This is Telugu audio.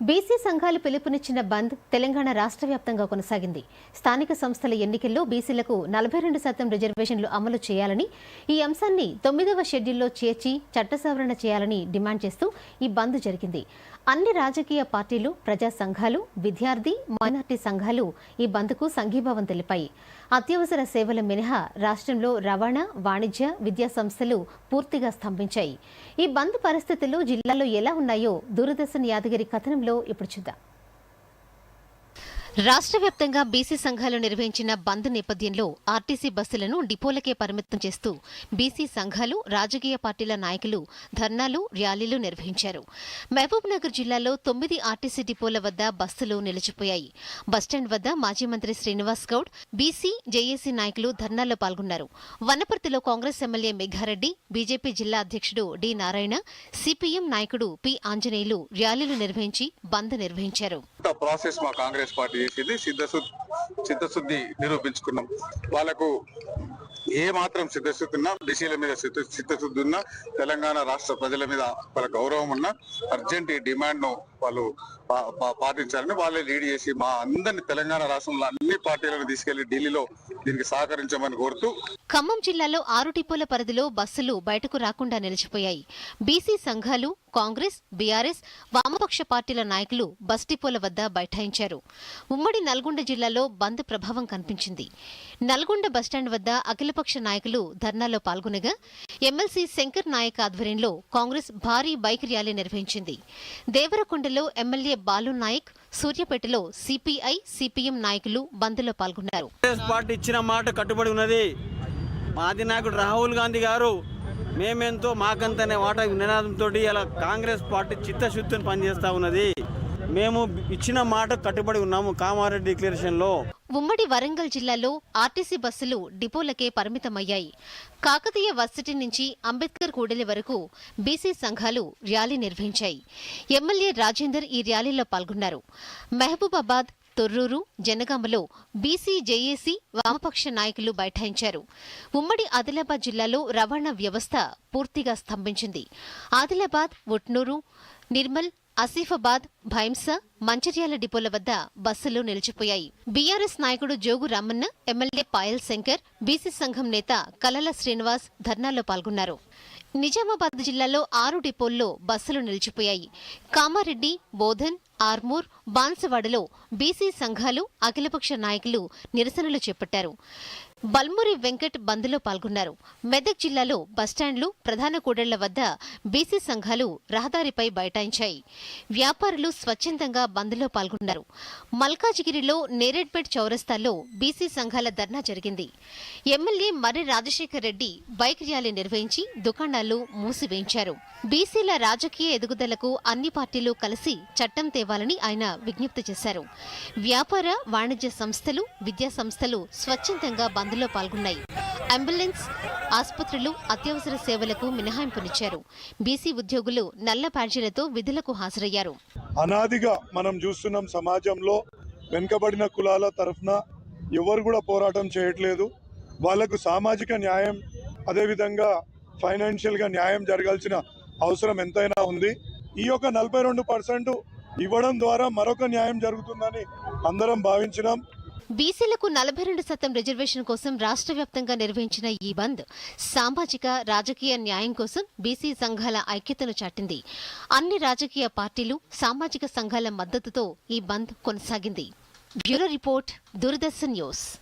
బీసీ సంఘాలు పిలుపునిచ్చిన బంద్ తెలంగాణ రాష్ట్ర వ్యాప్తంగా కొనసాగింది. స్థానిక సంస్థల ఎన్నికల్లో బీసీలకు నలభై రెండు శాతం రిజర్వేషన్లు అమలు చేయాలని ఈ అంశాన్ని తొమ్మిదవ షెడ్యూల్లో చేర్చి చట్ట సవరణ చేయాలని డిమాండ్ చేస్తూ ఈ బంద్ జరిగింది. అన్ని రాజకీయ పార్టీలు ప్రజా సంఘాలు విద్యార్థి మైనార్టీ సంఘాలు ఈ బంద్కు సంఘీభావం తెలిపాయి. అత్యవసర సేవల మినహా రాష్ట్రంలో రవాణా వాణిజ్య విద్యా సంస్థలు పూర్తిగా స్తంభించాయి. ఈ బంద్ పరిస్థితులు జిల్లాలో ఎలా ఉన్నాయో దూరదర్శన్ యాదగిరి కథనంలో ఇప్పుడు చూద్దాం రాష్ట్ర వ్యాప్తంగా బీసీ సంఘాలు నిర్వహించిన బంద్ నేపథ్యంలో ఆర్టీసీ బస్సులను డిపోలకే పరిమితం చేస్తూ బీసీ సంఘాలు రాజకీయ పార్టీల నాయకులు ధర్నాలు ర్యాలీలు నిర్వహించారు. మహబూబ్నగర్ జిల్లాలో తొమ్మిది ఆర్టీసీ డిపోల వద్ద బస్సులు నిలిచిపోయాయి. బస్టాండ్ వద్ద మాజీ మంత్రి శ్రీనివాస్ గౌడ్ బీసీ జేఏసీ నాయకులు ధర్నాల్లో పాల్గొన్నారు. వనపర్తిలో కాంగ్రెస్ ఎమ్మెల్యే మెఘారెడ్డి బీజేపీ జిల్లా అధ్యక్షుడు డి నారాయణ సిపిఎం నాయకుడు పి ఆంజనేయులు ర్యాలీలు నిర్వహించి బంద్ నిర్వహించారు. ప్రాసెస్ మా కాంగ్రెస్ పార్టీ చేసింది సిద్ధశుద్ధి చిత్తశుద్ధి నిరూపించుకున్నాం. వాళ్ళకు ఏ మాత్రం చిత్తశుద్ధి ఉన్నా బీసీల మీద చిత్తశుద్ధి ఉన్నా తెలంగాణ రాష్ట్ర ప్రజల మీద వాళ్ళ గౌరవం ఉన్నా అర్జెంట్ ఈ డిమాండ్ను వాళ్ళు పాటించాలని వాళ్ళే లీడ్ చేసి మా అందరిని తెలంగాణ రాష్ట్రంలో అన్ని పార్టీలను తీసుకెళ్ళి ఢిల్లీలో దీనికి సహకరించమని కోరుతూ ఖమ్మం జిల్లాలో ఆరు డిపోల పరిధిలో బస్సులు బయటకు రాకుండా నిలిచిపోయాయి. బీసీ సంఘాలు కాంగ్రెస్ బీఆర్ఎస్ వామపక్ష పార్టీల నాయకులు బస్ డిపోల వద్ద బైఠాయించారు. ఉమ్మడి నల్గొండ జిల్లాలో బంద్ ప్రభావం కనిపించింది. నల్గొండ బస్టాండ్ వద్ద అఖిలపక్ష నాయకులు ధర్నాలో పాల్గొనగా ఎమ్మెల్సీ శంకర్ నాయక్ ఆధ్వర్యంలో కాంగ్రెస్ భారీ బైక్ ర్యాలీ నిర్వహించింది. దేవరకొండలో ఎమ్మెల్యే బాలు నాయక్ సూర్యాపేటలో సిపిఐ సిపిఎం నాయకులు బంద్లో పాల్గొన్నారు. పార్టీ ఇచ్చిన మాట కట్టుబడి ఉన్నది. మా అధినాయకుడు రాహుల్ గాంధీ గారు మేమెంతో మాకంతనే వాటా నినాదంతో ఇలా కాంగ్రెస్ పార్టీ చిత్తశుద్ధిని పనిచేస్తా ఉన్నది. మేము ఇచ్చిన మాట కట్టుబడి ఉన్నాము కామారెడ్డి డిక్లరేషన్లో. ఉమ్మడి వరంగల్ జిల్లాలో ఆర్టీసీ బస్సులు డిపోలకే పరిమితమయ్యాయి. కాకతీయ వర్సిటీ నుంచి అంబేద్కర్ కూడలి వరకు బీసీ సంఘాలు ర్యాలీ నిర్వహించాయి. ఎమ్మెల్యే రాజేందర్ ఈ ర్యాలీలో పాల్గొన్నారు. మహబూబాబాద్ తొర్రూరు జనగామలో బీసీ జేఏసీ వామపక్ష నాయకులు బైఠాయించారు. ఉమ్మడి ఆదిలాబాద్ జిల్లాలో రవాణా వ్యవస్థ పూర్తిగా స్తంభించింది. ఆదిలాబాద్ ఉట్నూరు నిర్మల్ ఆసిఫాబాద్ భైంస మంచిర్యాల డిపోల వద్ద బస్సులు నిలిచిపోయాయి. బీఆర్ఎస్ నాయకుడు జోగు రామన్న ఎమ్మెల్యే పాయల్ శంకర్ బీసీ సంఘం నేత కలల శ్రీనివాస్ ధర్నాలో పాల్గొన్నారు. నిజామాబాద్ జిల్లాలో ఆరు డిపోల్లో బస్సులు నిలిచిపోయాయి. కామారెడ్డి బోధన్ ఆర్మూర్ బాన్సవాడలో బీసీ సంఘాలు అఖిలపక్ష నాయకులు నిరసనలు చేపట్టారు. బల్మురి వెంకట్ బంద్లో పాల్గొన్నారు. మెదక్ జిల్లాలో బస్టాండ్లు ప్రధాన కూడళ్ళ వద్ద బీసీ సంఘాలు రహదారిపై బైఠాయించాయి. వ్యాపారులు స్వచ్ఛందంగా బంద్లో పాల్గొన్నారు. మల్కాజిగిరిలో నేరేడ్పేట్ చౌరస్తాలో బీసీ సంఘాల ధర్నా జరిగింది. MLA Marri Rajasekhar Reddy bike rally నిర్వహించి దుకాణాలు మూసివేయించారు. బీసీల రాజకీయ ఎదుగుదలకు అన్ని పార్టీలు కలిసి చట్టం తేవాలని ఆయన విజ్ఞప్తి చేశారు. వ్యాపార వాణిజ్య సంస్థలు విద్యా సంస్థలు స్వచ్ఛందంగా బంద్లో పాల్గొన్నాయి. అంబులెన్స్ ఆసుపత్రులు అత్యవసర సేవలకు మినహాయింపునిచ్చారు. బీసీ ఉద్యోగులు నల్ల బ్యాడ్జీలతో విధులకు హాజరయ్యారు. అనాదిగా మనం చూస్తున్నాం సమాజంలో వెనుకబడిన కులాల తరఫున ఎవరు కూడా పోరాటం చేయట్లేదు. వాళ్ళకు సామాజిక న్యాయం అదేవిధంగా ఫైనాన్షియల్గా న్యాయం జరగాల్సిన అవసరం ఎంతైనా ఉంది. ఈ యొక్క నలభై రెండు పర్సెంట్ ఇవ్వడం ద్వారా మరొక న్యాయం జరుగుతుందని అందరం భావించినాం. బీసీలకు నలభై రెండు శాతం రిజర్వేషన్ కోసం రాష్ట్ర వ్యాప్తంగా నిర్వహించిన ఈ బంద్ సామాజిక రాజకీయ న్యాయం కోసం బీసీ సంఘాల ఐక్యతను చాటింది. అన్ని రాజకీయ పార్టీలు సామాజిక సంఘాల మద్దతుతో ఈ బంద్ కొనసాగింది. Bureau report Doordarshan news.